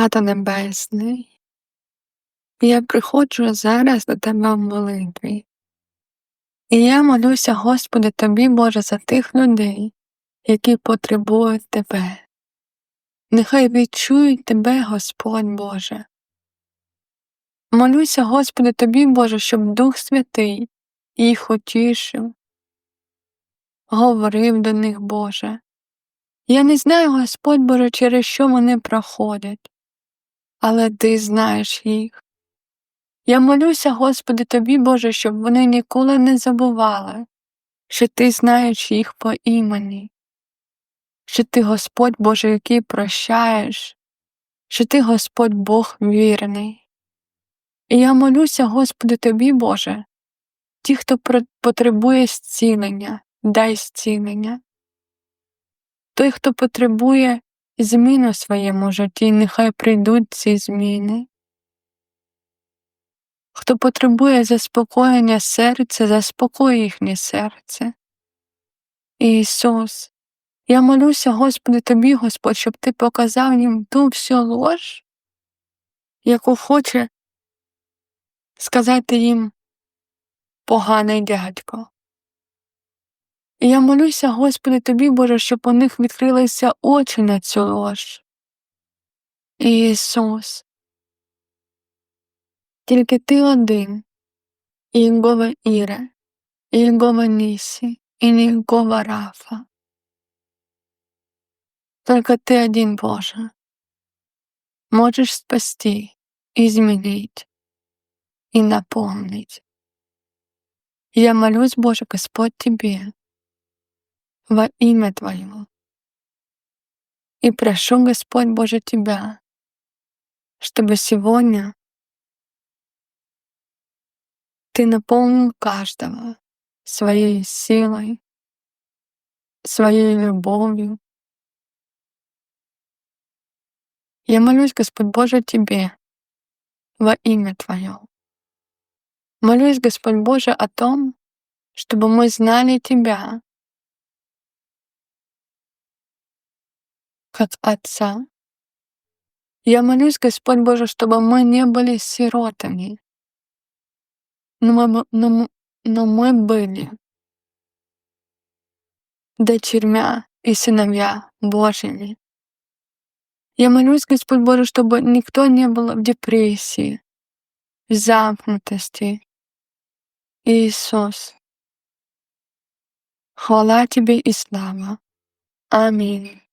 Тато Небесний, я приходжу зараз до Тебе в молитві. І я молюся, Господи, Тобі, Боже, за тих людей, які потребують Тебе. Нехай відчують Тебе, Господь Боже. Молюся, Господи, Тобі, Боже, щоб Дух Святий їх утішив, говорив до них, Боже. Я не знаю, Господь Боже, через що вони проходять, але Ти знаєш їх. Я молюся, Господи, Тобі, Боже, щоб вони ніколи не забували, що Ти знаєш їх по імені, що Ти Господь Боже, який прощаєш, що Ти Господь Бог вірний. І я молюся, Господи, Тобі, Боже, ті, хто потребує зцілення, дай зцілення. Той, хто потребує змін у своєму житті, нехай прийдуть ці зміни. Хто потребує заспокоєння серця, заспокой їхнє серце. Ісус, я молюся, Господи, Тобі, Господь, щоб Ти показав їм ту всю лож, яку хоче сказати їм поганий дядько. Я молюся, Господи, Тобі, Боже, щоб у них відкрилися очі на цю лож. Ісус, тільки ти один, Ігова Іре, Ігова Нісі і Ігова Рафа. Только ты один, Боже, можешь спасти, изменить и наполнить. Я молюсь, Боже, Господь, Тебе во имя Твое. И прошу, Господь Боже, Тебя, чтобы сегодня Ты наполнил каждого своей силой, своей любовью. Я молюсь, Господь Боже, Тебе во имя Твое. Молюсь, Господь Боже, о том, чтобы мы знали Тебя как Отца. Я молюсь, Господь Боже, чтобы мы не были сиротами, но мы, но, но мы были дочерьмя и сыновья Божьими. Я молюсь, Господь Боже, чтобы никто не был в депрессии, в замкнутости. Иисус, хвала Тебе и слава. Аминь.